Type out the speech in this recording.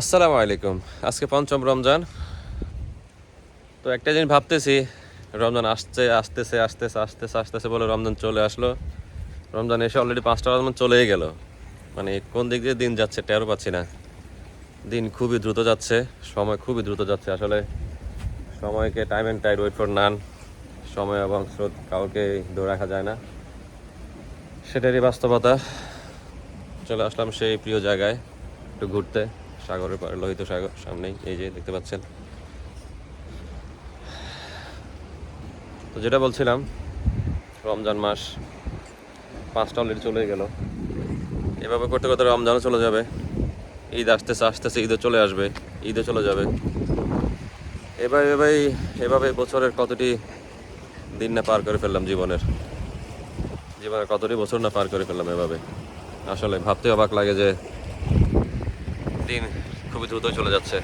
আসসালামু আলাইকুম। আজকে পঞ্চম রমজান। তো একটা জিনিস ভাবতেছি, রমজান আসছে, আসতেছে আসতেছে আসতেছে আসতেছে বলে রমজান চলে আসলো। রমজান এসে অলরেডি পাঁচটা রমজান চলেই গেল। মানে কোন দিক দিয়ে দিন যাচ্ছে টেরও পাচ্ছি না। দিন খুবই দ্রুত যাচ্ছে, সময় খুবই দ্রুত যাচ্ছে আসলে। সময়কে time and tide wait for none সময় এবং স্রোত কাউকে ধরে রাখা যায় না। সেটারই বাস্তবতা। চলে আসলাম সেই প্রিয় জায়গায় একটু ঘুরতে। সাগরের পাড়ে লোহিত সাগর সামনেই, এই যে দেখতে পাচ্ছেন। তো যেটা বলছিলাম, রমজান মাস পাঁচটা অলরেডি চলে গেল। এভাবে করতে করতে রমজানও চলে যাবে। ঈদ আসতেছে আসতেছে, ঈদও চলে আসবে, ঈদও চলে যাবে। এভাবে এভাবে এভাবে বছরের কতটি দিন না পার করে ফেললাম জীবনের। জীবনের কতটি বছর না পার করে ফেললাম এভাবে। আসলে ভাবতে অবাক লাগে যে দিন খুবই দ্রুত চলে যাচ্ছে।